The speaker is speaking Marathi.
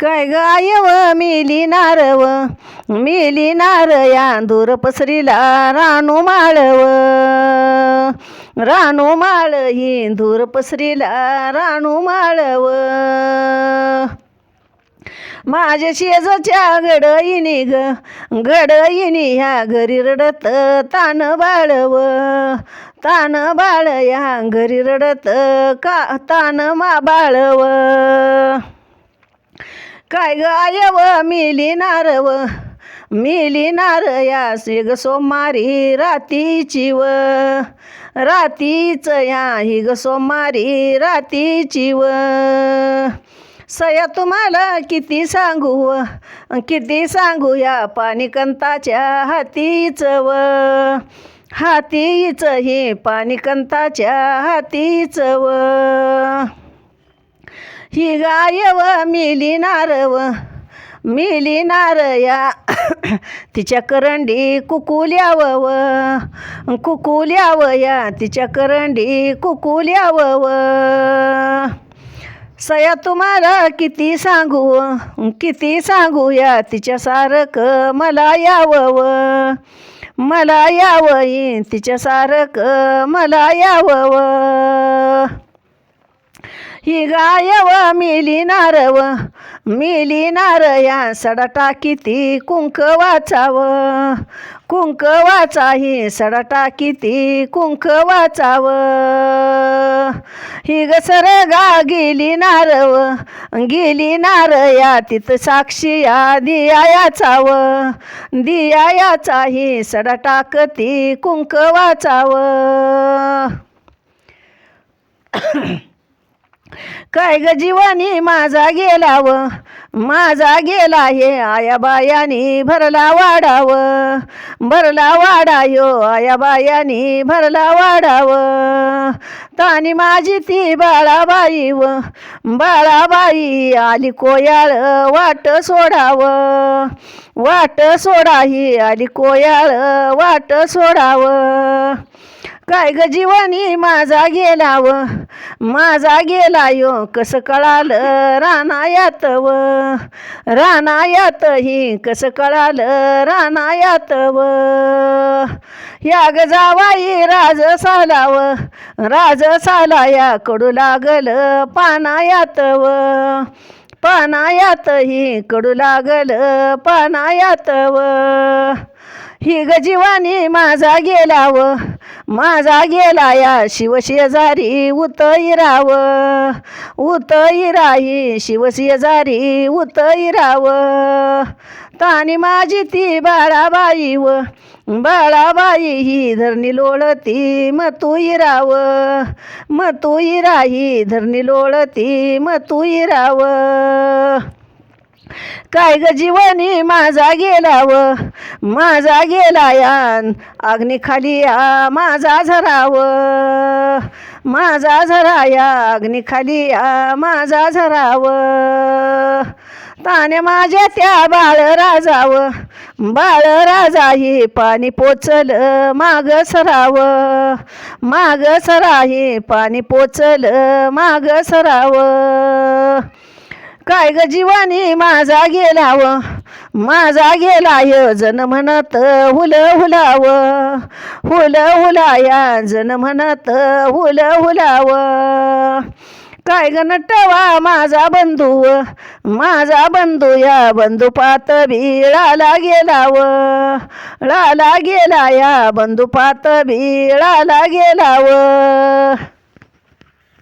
काय गायव मिली नारव मिली नार या दूर पसरीला रानू माळव रानू माळ ही दूर पसरीला रानू माळव माझ्या शेजाच्या गडईनी ग गडईनी ह्या घरी रडत तान बाळव तान बाळ या घरी रडत का तान मा बाळव. काय गायव मिली नारव मिली नार या ग सोमारी रातीची व रातीच या हि ग सोमारी रातीची व. सया तुम्हाला किती सांगू? व, किती सांगू या पाणीकंताच्या हातीच व? हातीच हे पाणीकंताच्या हातीच व? ही गायव मिली नारव मिली नारया तिच्या करंडी कुकुल्याव व? कुकुल्याव या तिच्या करंडी कुकुल्याव व? सया तुम्हाला किती सांगू? किती सांगू या तिच्या सारखं? मला यावं. मला यावं तिच्यासारखं तिच्या सारखं. मला यावं. ही गायव मिली नारव मिली नार या सडा टाकी ती कुंक वाचाव? कुंक वाचा ही सडा टाकी ती कुंक वाचाव? ही घसर गा गेली नारव गेली नार या तिथं साक्षी या दियायाचाव दियायाचा ही सडा टाकती कुंक वाचाव. काय ग जीवानी माझा गेलाव? माझा गेला हे आया बायानी भरला वाडाव भरला वाडा यो आया बायानी भरला वाडाव तानी माझी ती बाळाबाई व बाळाबाई आली कोयाळ वाट सोडाव. वाट सोडा ही आली कोयाळ वाट सोडाव. काय ग जीवानी माझा गेला व माझा गेला यो कसं कळालं रानायात व रानायात ही कसं कळालं रानायात व या ग जावाई राज सालाव राज साला या कडू लागल पानायात व पानायात ही कडू लागल पानायात व ही गजीवानी माझा गेलाव माझा गेला या शिवशेजारी उतईराव. उतईराई शिवशेजारी उतईराव. तानी माझी ती बाळाबाई व बाळाबाई ही धरणी लोळती म तू इराव म तू धरणी लोळती म तू इराव काय ग जीवनी माझा गेला व माझा गेला यान. अग्निखाली या माझा झराव. माझा झरा या अग्निखाली या माझा झराव. ताने माझ्या त्या बाळ राजाव. बाळ राजाही पाणी पोचल माग सराव. माग सराही पाणी पोचल माग सराव. काय ग जीवानी? माझा गेलाव माझा गेला य जन म्हणत हुल हुलाव. हुल हुलाया जन म्हणत हुल हुलाव. काय ग नटवा माझा बंधू माझा बंधू या बंधू पात बिळाला गेलाव. लाला गेला या बंधू पात बिळाला गेलाव.